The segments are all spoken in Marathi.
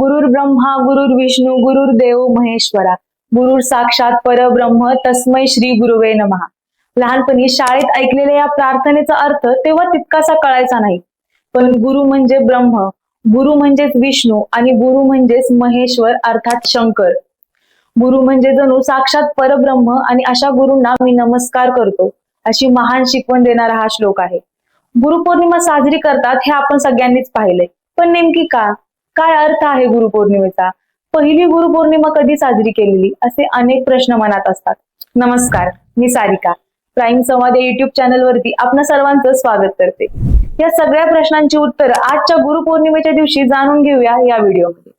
गुरुर ब्रह्मा गुरुर विष्णू गुरुर देव महेश्वरा. गुरुर साक्षात परब्रह्म तस्मै श्री गुरुवे नमहा लहानपणी शाळेत ऐकलेल्या या प्रार्थनेचा अर्थ तेव्हा तितकासा कळायचा नाही. पण गुरु म्हणजे ब्रह्म गुरु म्हणजेच विष्णू आणि गुरु म्हणजेच महेश्वर अर्थात शंकर. गुरु म्हणजे जणू साक्षात परब्रह्म आणि अशा गुरुंना मी नमस्कार करतो अशी महान शिकवण देणारा हा श्लोक आहे. गुरुपौर्णिमा साजरी करतात हे आपण सगळ्यांनीच पाहिलंय. पण नेमकी का? काय अर्थ आहे गुरुपौर्णिमेचा? पहिली गुरुपौर्णिमा कधी साजरी केलेली? असे अनेक प्रश्न मनात असतात. नमस्कार मी सारिका. प्राईम संवाद या युट्यूब चॅनल वरती सर्वांचं स्वागत करते. या सगळ्या प्रश्नांची उत्तरं आजच्या गुरुपौर्णिमेच्या दिवशी जाणून घेऊया या व्हिडिओमध्ये.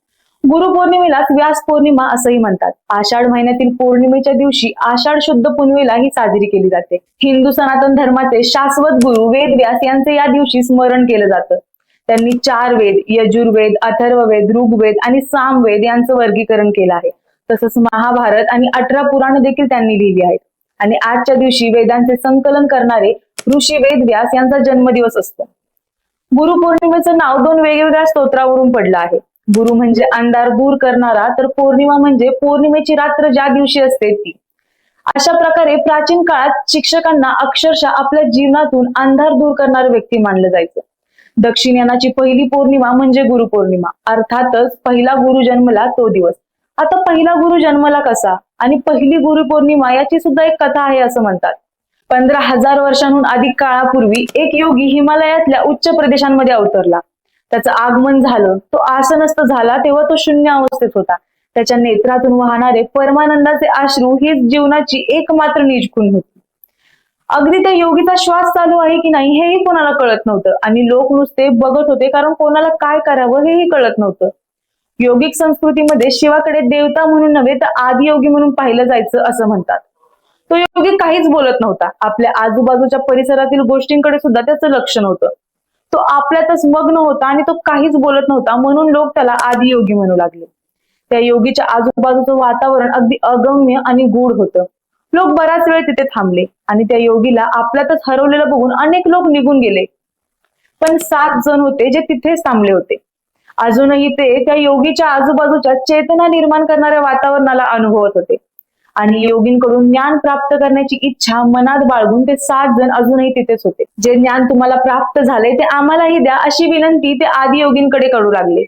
गुरुपौर्णिमेलाच व्यास पौर्णिमा असंही म्हणतात. आषाढ महिन्यातील पौर्णिमेच्या दिवशी आषाढ शुद्ध पुनवेला ही साजरी केली जाते. हिंदू सनातन धर्माचे शाश्वत गुरु वेद व्यास यांचे या दिवशी स्मरण केलं जातं. त्यांनी चार वेद यजुर्वेद अथर्ववेद ऋग्वेद आणि सामवेद यांचं वर्गीकरण केलं आहे. तसंच महाभारत आणि अठरा पुराण देखील त्यांनी लिहिली आहेत. आणि आजच्या दिवशी वेदांचे संकलन करणारे ऋषी वेद व्यास यांचा जन्मदिवस असतो. गुरुपौर्णिमेचं नाव दोन वेगवेगळ्या स्तोत्रावरून पडलं आहे. गुरु म्हणजे अंधार दूर करणारा तर पौर्णिमा म्हणजे पौर्णिमेची रात्र ज्या दिवशी असते ती. अशा प्रकारे प्राचीन काळात शिक्षकांना अक्षरशः आपल्या जीवनातून अंधार दूर करणारे व्यक्ती मानलं जायचं. दक्षिणयानाची पहिली पौर्णिमा म्हणजे गुरुपौर्णिमा. अर्थातच पहिला गुरु जन्मला तो दिवस. आता पहिला गुरु जन्मला कसा? आणि पहिली गुरुपौर्णिमा याची सुद्धा एक कथा आहे असं म्हणतात. पंधरा हजार वर्षांहून अधिक काळापूर्वी एक योगी हिमालयातल्या उच्च प्रदेशांमध्ये अवतरला. त्याचं आगमन झालं. तो आसनस्थ झाला तेव्हा तो शून्य अवस्थेत होता. त्याच्या नेत्रातून वाहणारे परमानंदाचे अश्रू हीच जीवनाची एकमात्र निजखून होती. अगदी त्या योगीचा श्वास चालू आहे की नाही हेही कोणाला कळत नव्हतं. आणि लोक नुसते बघत होते कारण कोणाला काय करावं हेही कळत नव्हतं. योगिक संस्कृतीमध्ये शिवाकडे देवता म्हणून नव्हे तर आदियोगी म्हणून पाहिलं जायचं असं म्हणतात. तो योगी काहीच बोलत नव्हता. आपल्या आजूबाजूच्या परिसरातील गोष्टींकडे सुद्धा त्याचं लक्ष नव्हतं. तो आपल्यातच मग्न होता आणि तो काहीच बोलत नव्हता म्हणून लोक त्याला आदियोगी म्हणू लागले. त्या योगीच्या आजूबाजूचं वातावरण अगदी अगम्य आणि गूढ होतं. लोक बराच वेळ तिथे थांबले आणि त्या योगीला आपल्यातच हरवलेलं बघून अनेक लोक निघून गेले. पण सात जण होते जे तिथेच थांबले होते. अजूनही ते त्या योगीच्या आजूबाजूच्या चेतना निर्माण करणाऱ्या वातावरणाला अनुभवत होते. आणि योगींकडून ज्ञान प्राप्त करण्याची इच्छा मनात बाळगून ते सात जण अजूनही तिथेच होते. जे ज्ञान तुम्हाला प्राप्त झाले ते आम्हालाही द्या अशी विनंती ते आदियोगींकडे करू लागले.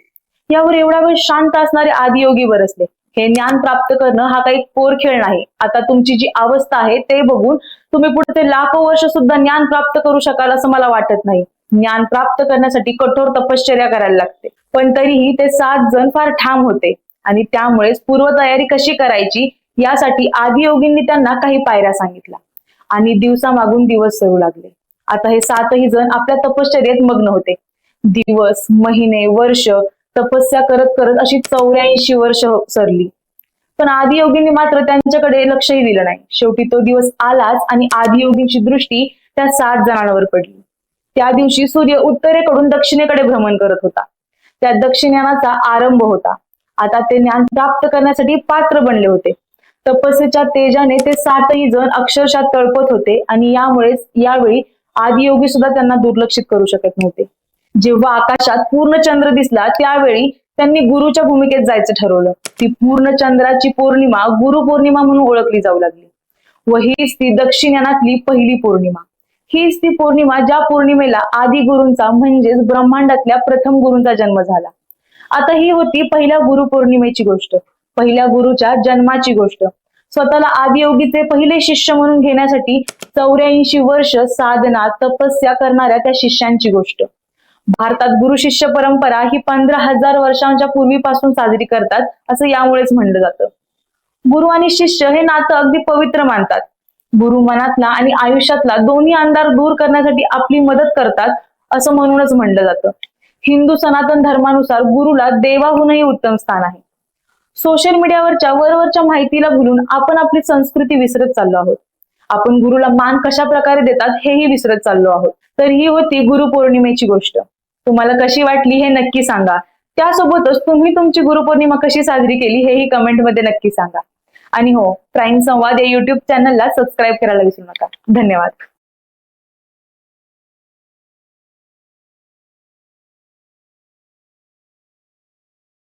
यावर एवढा वेळ शांत असणारे आदियोगी बरसले. हे ज्ञान प्राप्त करणं हा काही कोर खेळ नाही. आता तुमची जी अवस्था आहे ते बघून तुम्ही पुढे ते लाखो वर्ष सुद्धा ज्ञान प्राप्त करू शकाल असं मला वाटत नाही. ज्ञान प्राप्त करण्यासाठी कठोर तपश्चर्या करायला लागते. पण तरीही ते सात जण फार ठाम होते. आणि त्यामुळेच पूर्वतयारी कशी करायची यासाठी आदियोगींनी त्यांना काही पायऱ्या सांगितल्या. आणि दिवसामागून दिवस सरू लागले. आता हे सातही जण आपल्या तपश्चर्येत मग्न होते. दिवस महिने वर्ष तपस्या करत करत अशी चौऱ्याऐंशी वर्ष सरली. पण आदियोगींनी मात्र त्यांच्याकडे लक्षही दिलं नाही. शेवटी तो दिवस आलाच आणि आदियोगींची दृष्टी त्या सात जणांवर पडली. त्या दिवशी सूर्य उत्तरेकडून दक्षिणेकडे भ्रमण करत होता. त्या दक्षिणाचा आरंभ होता. आता ते ज्ञान प्राप्त करण्यासाठी पात्र बनले होते. तपस्येच्या तेजाने ते सातही जण अक्षरशः तळपत होते आणि यामुळेच यावेळी आदियोगी सुद्धा त्यांना दुर्लक्षित करू शकत नव्हते. जेव्हा आकाशात पूर्ण चंद्र दिसला त्यावेळी त्यांनी गुरुच्या भूमिकेत जायचं ठरवलं. ती पूर्ण चंद्राची पौर्णिमा गुरु पौर्णिमा म्हणून ओळखली जाऊ लागली. व हीच ती दक्षिणातली पहिली पौर्णिमा. हीच ती पौर्णिमा ज्या पौर्णिमेला आदी गुरूंचा म्हणजेच ब्रह्मांडातल्या प्रथम गुरूंचा जन्म झाला. आता ही होती पहिल्या गुरु पौर्णिमेची गोष्ट पहिल्या गुरुच्या जन्माची गोष्ट. स्वतःला आदियोगीचे पहिले शिष्य म्हणून घेण्यासाठी चौऱ्याऐंशी वर्ष साधना तपस्या करणाऱ्या त्या शिष्यांची गोष्ट. भारतात गुरु शिष्य परंपरा ही पंधरा हजार वर्षांच्या पूर्वीपासून साजरी करतात असं यामुळेच म्हणलं जातं. गुरु आणि शिष्य हे नातं अगदी पवित्र मानतात. गुरु मनातला आणि आयुष्यातला दोन्ही अंधार दूर करण्यासाठी आपली मदत करतात असं म्हणूनच म्हणलं जातं. हिंदू सनातन धर्मानुसार गुरुला देवाहूनही उत्तम स्थान आहे. सोशल मीडियावरच्या वरवरच्या माहितीला भुलून आपण आपली संस्कृती विसरत चाललो आहोत. आपण गुरुला मान कशा प्रकारे देतात हेही विसरत चाललो आहोत. तर ही होती गुरुपौर्णिमेची गोष्ट. तुम्हाला कशी वाटली हे नक्की सांगा. त्यासोबतच तुम्ही तुमची गुरुपौर्णिमा कशी साजरी केली हेही कमेंटमध्ये नक्की सांगा. आणि हो प्राईम संवाद या युट्यूब चॅनलला सबस्क्राईब करायला विसरू नका. धन्यवाद.